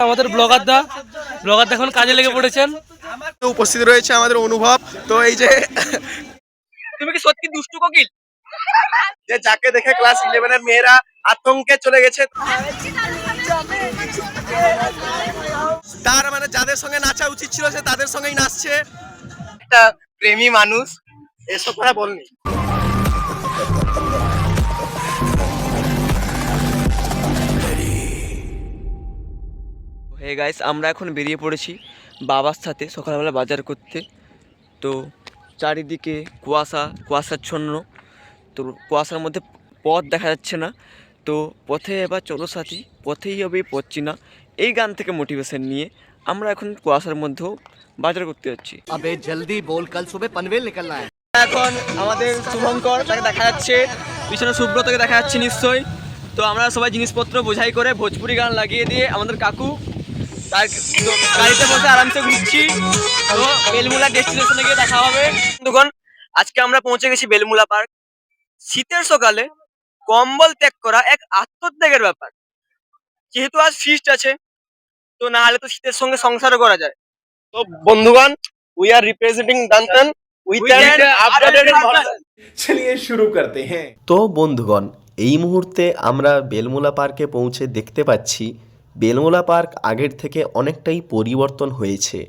আমাদের ব্লগার দা ব্লগার এখন কাজে লেগে পড়েছেন। উপস্থিত রয়েছে আমাদের অনুভব। তো এই যে তুমি কি সত্যি দুষ্টু কোকিল? যে যাকে দেখে ক্লাস ইলেভেনের মেয়েরা আতঙ্কে চলে গেছে। তার মানে যাদের সঙ্গে নাচা উচিত ছিল সে তাদের সঙ্গেই নাচছে। একটা প্রেমী মানুষ এসব কথা বলনি। গাইস আমরা এখন বেরিয়ে পড়েছি বাবার সাথে সকালবেলা বাজার করতে। তো চারিদিকে কুয়াশা কুয়াশাচ্ছন্ন। তো কুয়াশার মধ্যে পথ দেখা যাচ্ছে না। তো পথে এবার চলো সাথী পথেই হবে পড়ছি না এই গান থেকে মোটিভেশন নিয়ে আমরা এখন কুয়াশার মধ্যেও বাজার করতে যাচ্ছি। আবে জলদি বল কাল সুবে পানভেল এখন আমাদের শুভঙ্কর তাকে দেখা যাচ্ছে। পিছনে সুব্রতকে দেখা যাচ্ছে নিশ্চয়ই। তো আমরা সবাই জিনিসপত্র বোঝাই করে ভোজপুরি গান লাগিয়ে দিয়ে আমাদের কাকু গাড়িতে বসে আরামসে ঘুরছি। তো বেলমুলা ডেস্টিনেশনে গিয়ে দেখা হবে। বন্ধুগণ আজকে আমরা পৌঁছে গেছি বেলমুলা পার্ক। শীতের সকালে কম্বল ত্যাগ করা এক আত্মত্যাগের ব্যাপার। যেহেতু আজ ফিস্ট আছে তো না হলে তো শীতের সঙ্গে সংসারও করা যায়। তো বন্ধুগণ উই আর রিপ্রেজেন্টিং দান্তন চলিয়ে শুরু করতে তো বন্ধুগণ এই মুহূর্তে আমরা বেলমুলা পার্কে পৌঁছে দেখতে পাচ্ছি বেলমুলা পার্ক আগের থেকে অনেকটাই পরিবর্তন হয়েছে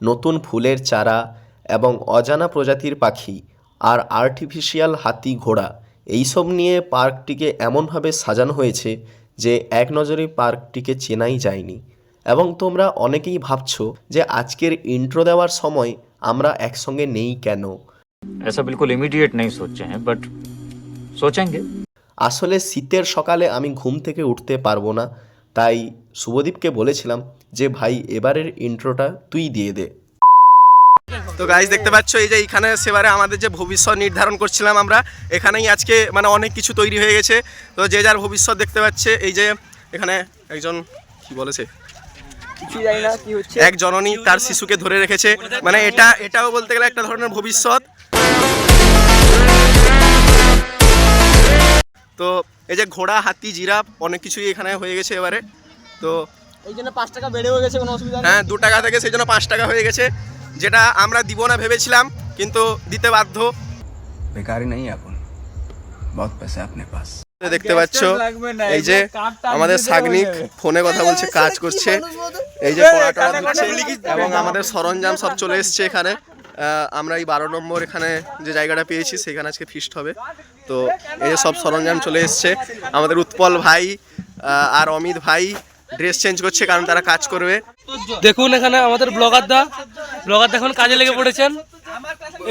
নতুন ফুলের চারা এবং অজানা প্রজাতির পাখি আর আর্টিফিশিয়াল হাতি ঘোড়া এইসব নিয়ে পার্কটিকে এমনভাবে সাজানো হয়েছে যে এক নজরে পার্কটিকে চেনাই যায়নি এবং তোমরা অনেকেই ভাবছো যে আজকের ইন্ট্রো দেওয়ার সময় আমরা একসঙ্গে নেই কেন ऐसा बिल्कुल इमीडिएट नहीं सोचे हैं बट सोचेंगे আসলে শীতের সকালে আমি ঘুম থেকে উঠতে পারবো না তাই শুভদীপকে বলেছিলাম যে ভাই এবারের ইন্ট্রোটা তুই দিয়ে দে। তো গাইজ দেখতে পাচ্ছ এই যে এখানে সেবারে আমাদের যে ভবিষ্যৎ নির্ধারণ করছিলাম আমরা এখানেই আজকে মানে অনেক কিছু তৈরি হয়ে গেছে। তো যে যার ভবিষ্যৎ দেখতে পাচ্ছে এই যে এখানে একজন কি বলেছে? এক জননী তার শিশুকে ধরে রেখেছে। মানে এটা এটাও বলতে গেলে একটা ধরনের ভবিষ্যৎ। তো এই যে ঘোড়া হাতি জিরাফ অনেক কিছুই এখানে হয়ে গেছে এবারে। তো এই জন্য পাঁচ টাকা বেড়েও গেছে কোনো অসুবিধা হ্যাঁ দু টাকা থেকে সেই জন্য পাঁচ টাকা হয়ে গেছে যেটা আমরা দিব না ভেবেছিলাম কিন্তু দিতে বাধ্য। বেকারি নেই এখন বহুত পয়সা আপনার পাস। দেখতে পাচ্ছ এই যে আমাদের সাগনিক ফোনে কথা বলছে কাজ করছে। এই যে এবং আমাদের সরঞ্জাম সব চলে এসছে এখানে। আমরা এই বারো নম্বর এখানে যে জায়গাটা পেয়েছি সেখানে আজকে ফিস্ট হবে। তো এই সব সরঞ্জাম চলে এসছে। আমাদের উৎপল ভাই আর অমিত ভাই ড্রেস চেঞ্জ করছে কারণ তারা কাজ করবে। দেখুন এখানে আমাদের ব্লগার দা ব্লগার এখন কাজে লেগে পড়েছেন।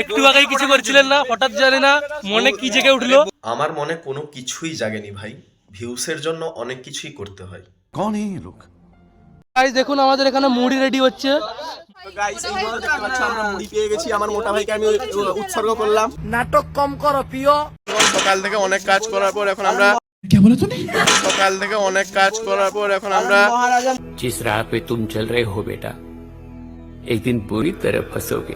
একটু আগেই কিছু করছিলেন না হঠাৎ জানি না মনে কি জেগে উঠল। আমার মনে কোনো কিছুই জাগেনি ভাই। ভিউসের জন্য অনেক কিছুই করতে হয়। কোন এই লোক? গাইস দেখুন আমাদের এখানে মুড়ি রেডি হচ্ছে তো গাইস এই মুহূর্তে দেখতে পাচ্ছ আমরা মুড়ি পেয়ে গেছি আমার মোটা ভাইকে আমি উ- উৎসর্গ করলাম नाटक कम करो पियो এবং সকাল থেকে অনেক কাজ করার পর এখন আমরা সকাল থেকে অনেক কাজ করার পর এখন আমরা जिस राह पे तुम चल रहे हो बेटा एक दिन बुरी तरह फंसोगे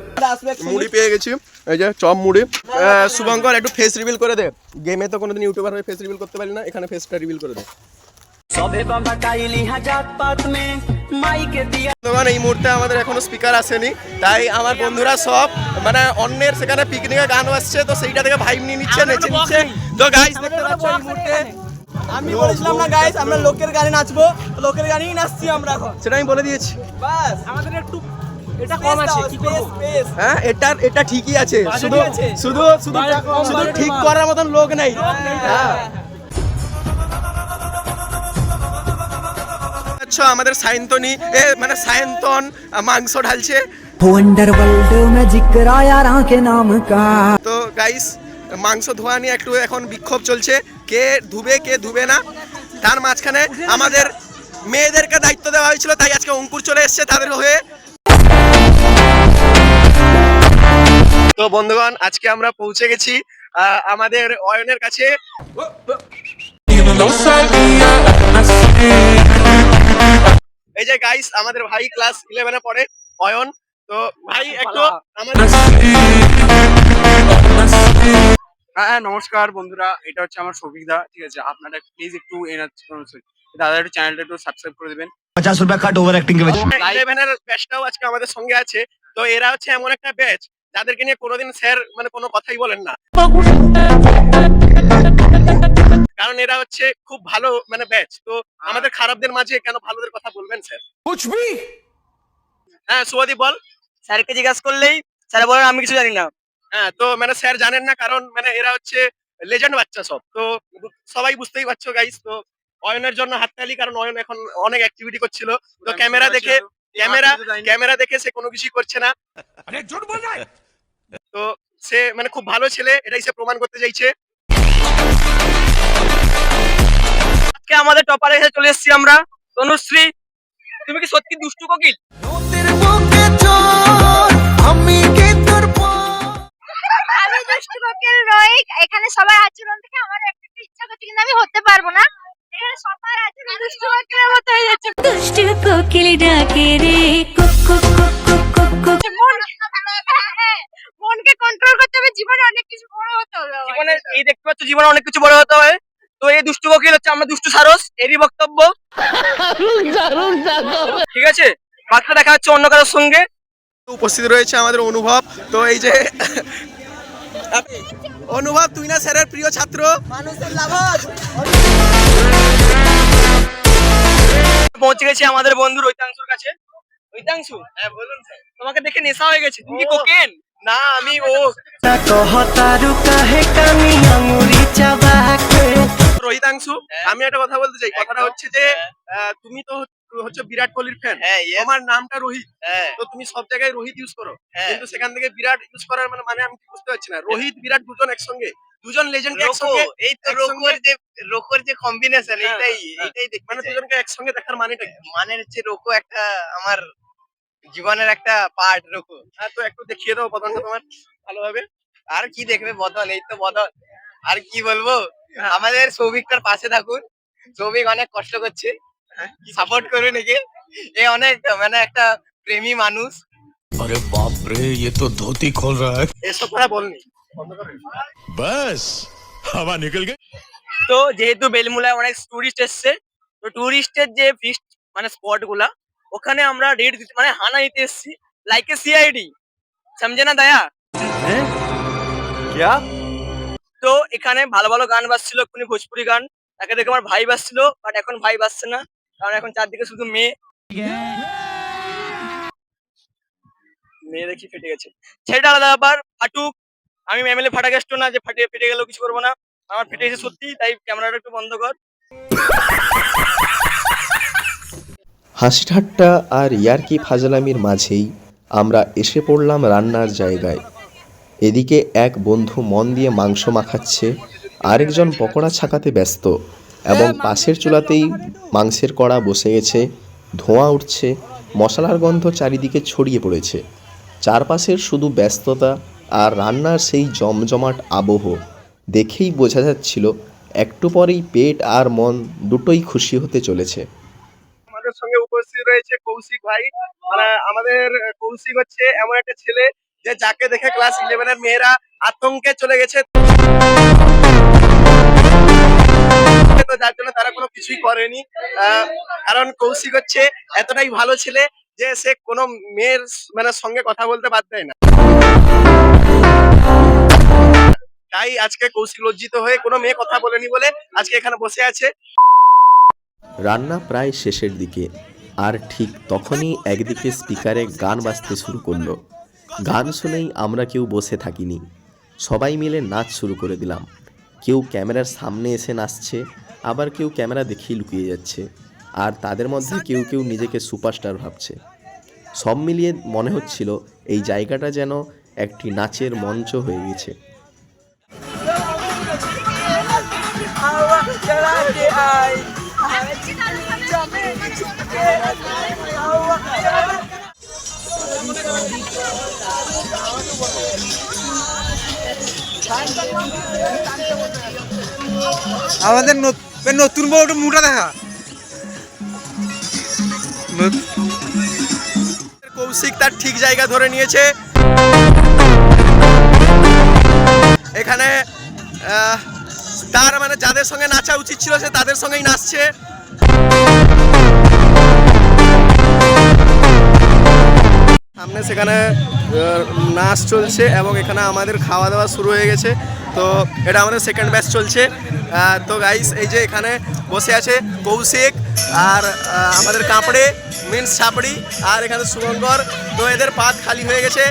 মুড়ি পেয়ে গেছি এই যে চপ মুড়ি আহ, শুভঙ্কর একটু ফেস রিভিল করে দে গেমে তো কোনোদিন ইউটিউবার হয়ে ফেস রিভিল করতে পারি না এখানে ফেসটা রিভিল করে দে বর্তমানে এই মুহূর্তে আমাদের এখনও স্পিকার আসেনি। তাই আমার বন্ধুরা সব মানে অন্যের সেখানে পিকনিকে গান বাজছে তো সেইটা থেকে ভাইব নিয়ে নিচ্ছে নেচে নিচ্ছে। তো গাইস দেখতে পাচ্ছ এই মুহূর্তে আমি বলেছিলাম না গাইস আমরা লোকের গানে নাচবো। লোকের গানেই নাচছি আমরা এখন। সেটা আমি বলে দিয়েছি। বাস। আমাদের একটু এটা কম আছে কি করব? হ্যাঁ এটা এটা ঠিকই আছে। শুধু আছে। শুধু শুধু শুধু ঠিক করার মতন লোক নেই। হ্যাঁ। দেখছ আমাদের সায়ন্তনি। এ মানে সায়ন্তন মাংস ঢালছে। ওয়ান্ডার ওয়ার্ল্ড ম্যাজিক নাম কা। তো গাইস মাংস ধোয়া নিয়ে একটু এখন বিক্ষোভ চলছে। কে ধুবে কে ধুবে না তার মাঝখানে আমাদের মেয়েদেরকে দায়িত্ব দেওয়া হয়েছিল তাই আজকে অঙ্কুর চলে এসছে তাদের হয়ে। তো বন্ধুগণ আজকে আমরা পৌঁছে গেছি আমাদের অয়নের কাছে। এই যে গাইস আমাদের ভাই ক্লাস ইলেভেনে পড়ে অয়ন। তো ভাই আচ্ছা, একটু হ্যাঁ, হ্যাঁ নমস্কার বন্ধুরা এটা হচ্ছে আমার সৌভিক দা ঠিক আছে? আপনারা প্লিজ একটু এনার দাদা একটু চ্যানেলটা একটু সাবস্ক্রাইব করে দেবেন। পঞ্চাশ রুপিয়া কাট ওভার অ্যাক্টিং কে ইলেভেনের ব্যাচটাও আজকে আমাদের সঙ্গে আছে। তো এরা হচ্ছে এমন একটা ব্যাচ যাদেরকে নিয়ে কোনোদিন স্যার মানে কোনো কথাই বলেন না। কারণ এরা হচ্ছে খুব ভালো মানে ব্যাচ। তো হ্যাঁ। আমাদের খারাপদের মাঝে কেন ভালোদের কথা বলবেন স্যার? বুঝবি? হ্যাঁ সুবাদি বল। স্যারকে জিজ্ঞাসা করলেই স্যার বলেন আমি কিছু জানি না। হ্যাঁ তো মানে স্যার জানেন না কারণ মানে এরা হচ্ছে লেজেন্ড বাচ্চা সব। তো সবাই বুঝতেই পারছ গাইস তো অয়নের জন্য হাততালি কারণ অয়ন এখন অনেক অ্যাক্টিভিটি করছিল। তো ক্যামেরা দেখে ক্যামেরা ক্যামেরা দেখে সে কোনো কিছুই করছে না। তো সে মানে খুব ভালো ছেলে এটাই সে প্রমাণ করতে চাইছে। আমাদের টপারে এসে চলে এসেছি আমরা। তনুশ্রী তুমি কি সত্যি দুষ্টু কোকিল? আমি দুষ্টু কোকিল রই এখানে সবার আচরণ থেকে আমার একটা ইচ্ছা করছে কিন্তু আমি হতে পারব না। এখানে সবার আচরণ দুষ্টু কোকিলের মতো হয়ে যাচ্ছে দুষ্টু কোকিল ডাকে রে কুক কুক কুক কুক কুক কুক। মন হ্যাঁ, মনকে কন্ট্রোল করতে হবে জীবনে অনেক কিছু বড় হতে হবে। জীবনে এই দেখতে পাচ্ছ জীবনে অনেক কিছু বড় হতে হয় তো এই দুষ্টু কোকিল হচ্ছে আমরা দুষ্টু সারস এরই বক্তব্য। ঠিক আছে? বার্তা দেখা হচ্ছে অন্য কারোর সঙ্গে। উপস্থিত রয়েছে আমাদের অনুভব। তো এই যে অনুভব তুই না স্যারের প্রিয় ছাত্র? পৌঁছে গেছি আমাদের বন্ধু রৈতাংশুর কাছে। রৈতাংশু হ্যাঁ বলুন স্যার। তোমাকে দেখে নেশা হয়ে গেছে। তুমি কি কোকেন? না আমি ও। রোহিতাংশু আমি একটা কথা বলতে চাই। কথাটা হচ্ছে যে আহ, তুমি তো হচ্ছে বিরাট কোহলির ফ্যান হ্যাঁ তোমার নামটা রোহিত। হ্যাঁ। তো তুমি সব জায়গায় রোহিত ইউজ করো। হ্যাঁ। কিন্তু সেখান থেকে বিরাট ইউজ করার মানে মানে আমি বুঝতে পারছি না। রোহিত বিরাট দুজন একসঙ্গে। দুজন লেজেন্ড একসঙ্গে এই তো রোকোর যে রোকোর যে কম্বিনেশন হ্যাঁ, এইটাই হ্যাঁ। এইটাই দেখতে মানে দুজনকে একসঙ্গে দেখার মানেটা মানে হচ্ছে রোকো একটা আমার জীবনের একটা পার্ট রোকো। হ্যাঁ, তো একটু দেখিয়ে দাও বদনটা তোমার ভালোভাবে। আর কি দেখবে বদল এই তো বদল আর কি বলবো আমাদের সৌভিকটার পাশে থাকুন সৌভিক অনেক কষ্ট করছে সাপোর্ট করুন একে এ অনেক মানে একটা প্রেমী মানুষ अरे बाप रे ये तो धोती खोल रहा है এসব কথা বলনি বন্ধ করো। बस हवा निकल गई তো যেহেতু বেলমুলায় অনেক টুরিস্ট এসছে তো টুরিস্টের যে ফিস্ট মানে স্পট গুলা ওখানে আমরা রেট দিতে মানে হানা দিতে এসছি লাইক এ সিআইডি সমঝে না দয়া তো এখানে ভালো ভালো গান বাজছিল, এক্ষুনি ভোজপুরি গান। তাকে দেখে আমার ভাই বাজছিল বাট এখন ভাই বাজছে না, কারণ এখন চারদিকে শুধু মেয়ে। মেয়ে দেখি ফেটে গেছে। সেটা আলাদা ব্যাপার, ফাটুক। আমি এমএলএ ফাটা গেস্ট না যে ফাটিয়ে ফেটে গেলেও কিছু করব না। আমার ফেটে গেছে সত্যি, তাই ক্যামেরাটা একটু বন্ধ কর। হাসি ঠাট্টা আর ইয়ার্কি ফাজলামির মাঝেই আমরা এসে পড়লাম রান্নার জায়গায়। এদিকে এক বন্ধু মন দিয়ে মাংস মাখাচ্ছে আরেকজন পকোড়া ছাকাতে ব্যস্ত এবং পাশের চুলাতেই মাংসের কড়া বসে গেছে ধোঁয়া উঠছে মশলার গন্ধ চারিদিকে ছড়িয়ে পড়েছে। চারপাশের শুধু ব্যস্ততা আর রান্নার সেই জমজমাট আবহ দেখেই বোঝা যাচ্ছিল একটু পরেই পেট আর মন দুটোই খুশি হতে চলেছে। আমাদের সঙ্গে উপস্থিত রয়েছে কৌশিক ভাই। মানে আমাদের কৌশিক হচ্ছে এমন একটা ছেলে যে যাকে দেখে ক্লাস ইলেভেনের মেয়েরা আতঙ্কে চলে গেছে যার জন্য তারা কোনো কিছুই করেনি। কারণ কৌশিক হচ্ছে এতটাই ভালো ছেলে যে সে কোনো মেয়ের মানে সঙ্গে কথা বলতে বাদ দেয় না। তাই আজকে কৌশিক লজ্জিত হয়ে কোনো মেয়ে কথা বলেনি বলে আজকে এখানে বসে আছে। রান্না প্রায় শেষের দিকে, আর ঠিক তখনই একদিকে স্পিকারে গান বাজতে শুরু করল। গান শুনেই আমরা কেউ বসে থাকিনি। সবাই মিলে নাচ শুরু করে দিলাম। কেউ ক্যামেরার সামনে এসে নাচছে, আবার কেউ ক্যামেরা দেখেই লুকিয়ে যাচ্ছে, আর তাদের মধ্যে কেউ কেউ নিজেকে সুপারস্টার ভাবছে। সব মিলিয়ে মনে হচ্ছিল এই জায়গাটা যেন একটি নাচের মঞ্চ হয়ে গেছে। আমাদের নতুন বউ একটু মুটা দেখা। কৌশিক তার ঠিক জায়গা ধরে নিয়েছে। এখানে তার মানে যাদের সঙ্গে নাচা উচিত ছিল, সে তাদের সঙ্গেই নাচছে। ফিটনেস সেখানে নাচ চলছে এবং এখানে আমাদের খাওয়া দাওয়া শুরু হয়ে গেছে। তো এটা আমাদের সেকেন্ড ব্যাচ চলছে। তো গাইস এই যে এখানে বসে আছে কৌশিক আর আমাদের কাঁপড়ে, মিন্স ছাপড়ি আর এখানে শুভঙ্কর। তো এদের পাত খালি হয়ে গেছে।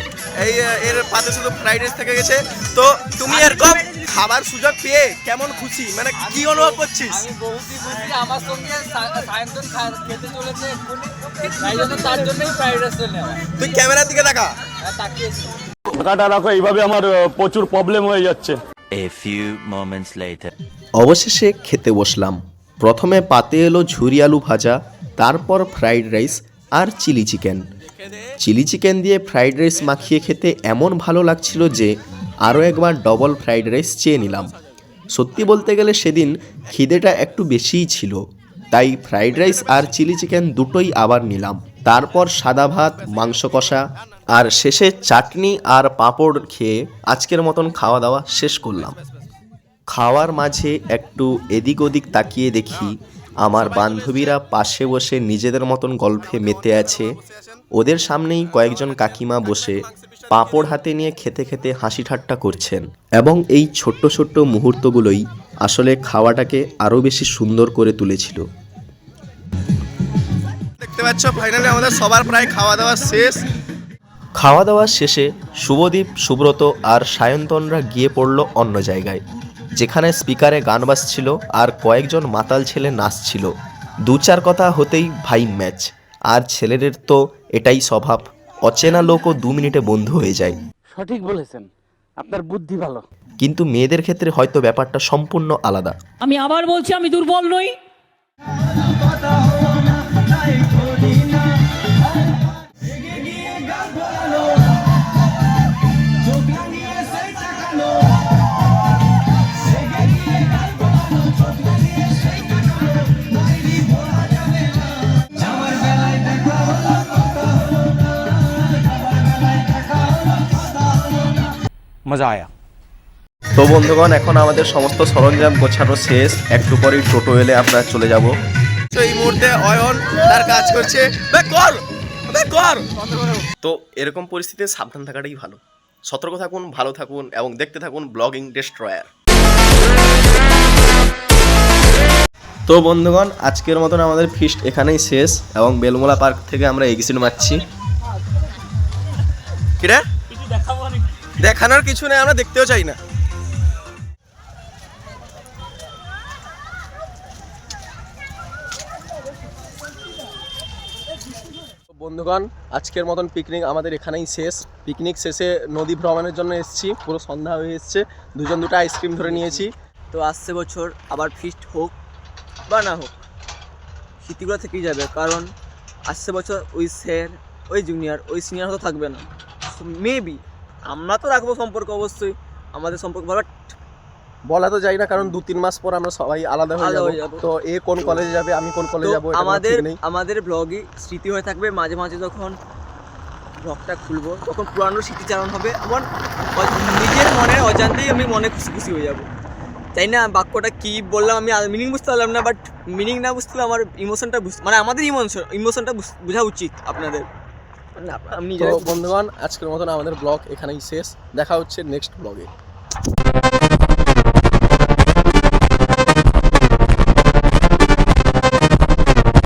এই, এর পাতে শুধু ফ্রাইড রাইস থেকে গেছে। তো তুমি এরকম খাবার সুযোগ পেয়ে কেমন খুশি? মানে কি অনুভব করছিস? বহুতই খুশি। আমার সঙ্গে সায়ন্তন খেতে চলেছে তাই জন্য তার জন্যই ফ্রাইড রাইস নেওয়া। তুই ক্যামেরার দিকে দেখা তাকিয়েছি। টাকাটা রাখো এইভাবে আমার প্রচুর প্রবলেম হয়ে যাচ্ছে। A few moments later. অবশেষে খেতে বসলাম। প্রথমে পাতে এলো ঝুরি আলু ভাজা তারপর ফ্রাইড রাইস আর চিলি চিকেন চিলি চিকেন দিয়ে ফ্রাইড রাইস মাখিয়ে খেতে এমন ভালো লাগছিল যে আরও একবার ডবল ফ্রাইড রাইস চেয়ে নিলাম। সত্যি বলতে গেলে সেদিন খিদেটা একটু বেশিই ছিল। তাই ফ্রাইড রাইস আর চিলি চিকেন দুটোই আবার নিলাম। তারপর সাদা ভাত, মাংস কষা আর শেষে চাটনি আর পাঁপড় খেয়ে আজকের মতন খাওয়া দাওয়া শেষ করলাম। খাওয়ার মাঝে একটু এদিক ওদিক তাকিয়ে দেখি আমার বান্ধবীরা পাশে বসে নিজেদের মতন গল্পে মেতে আছে। ওদের সামনেই কয়েকজন কাকিমা বসে পাঁপড় হাতে নিয়ে খেতে খেতে হাসি ঠাট্টা করছেন। এবং এই ছোট্ট ছোট্ট মুহূর্তগুলোই আসলে খাওয়াটাকে আরও বেশি সুন্দর করে তুলেছিল। দেখতে পাচ্ছ ফাইনালি আমাদের সবার প্রায় খাওয়া দাওয়া শেষ। খাওয়া দাওয়া শেষে শুভদীপ সুব্রত আর সায়ন্তনরা গিয়ে পড়ল অন্য জায়গায় যেখানে স্পিকারে গান বাজছিল আর কয়েকজন মাতাল ছেলে নাচছিল। দু চার কথা হতেই ভাই ম্যাচ আর ছেলেদের তো এটাই স্বভাব। অচেনা লোকও দু মিনিটে বন্ধু হয়ে যায়। সঠিক বলেছেন। আপনার বুদ্ধি ভালো। কিন্তু মেয়েদের ক্ষেত্রে হয়তো ব্যাপারটা সম্পূর্ণ আলাদা। আমি আবার বলছি আমি দুর্বল নই। মজা আয়া। তো বন্ধুগণ এখন আমাদের সমস্ত সরঞ্জাম গোছানো শেষ। একটু পরেই টোটো এলে আমরা চলে যাব। তো এই মুহূর্তে অয়ন তার কাজ করছে। কর! কর! তো এরকম পরিস্থিতিতে সাবধান থাকাটাই ভালো। সতর্ক থাকুন ভালো থাকুন এবং দেখতে থাকুন ব্লগিং ডেস্ট্রয়ার। তো বন্ধুগণ আজকের মতন আমাদের ফিস্ট এখানেই শেষ এবং বেলমোলা পার্ক থেকে আমরা এক্সিট মারছি কিরা দেখাবো দেখানোর কিছু নেই, আমরা দেখতেও চাই না। বন্ধুগণ, আজকের মতন পিকনিক আমাদের এখানেই শেষ। পিকনিক শেষে নদী ভ্রমণের জন্য এসেছি, পুরো সন্ধ্যা হয়ে এসছে। দুজন দুটো আইসক্রিম ধরে নিয়েছি। তো আসছে বছর, আবার ফিস্ট হোক বা না হোক স্মৃতিগুলো থেকেই যাবে। কারণ আসছে বছর ওই স্যার ওই জুনিয়র ওই সিনিয়র হয়তো থাকবে না। মেবি আমরা তো রাখব সম্পর্ক অবশ্যই আমাদের সম্পর্ক ভালো। বলা তো যায় না কারণ দু তিন মাস পর আমরা সবাই আলাদা হয়ে যাব। তো এ কোন কলেজে যাবে আমি কোন কলেজে যাব আমাদের আমাদের ব্লগই স্মৃতি হয়ে থাকবে। মাঝে মাঝে যখন ব্লগটা খুলবো তখন পুরানো স্মৃতিচারণ হবে। আমার নিজের মনে অজান্তেই আমি মনে খুশি খুশি হয়ে যাব। তাই না? বাক্যটা কি বললাম আমি মিনিং বুঝতে পারলাম না বাট মিনিং না বুঝতে আমার ইমোশনটা বুঝতে মানে আমাদের ইমোশন ইমোশনটা বোঝা উচিত আপনাদের। বন্ধুগণ আজকের মতন আমাদের ব্লগ এখানেই শেষ। দেখা হচ্ছে নেক্সট ব্লগে।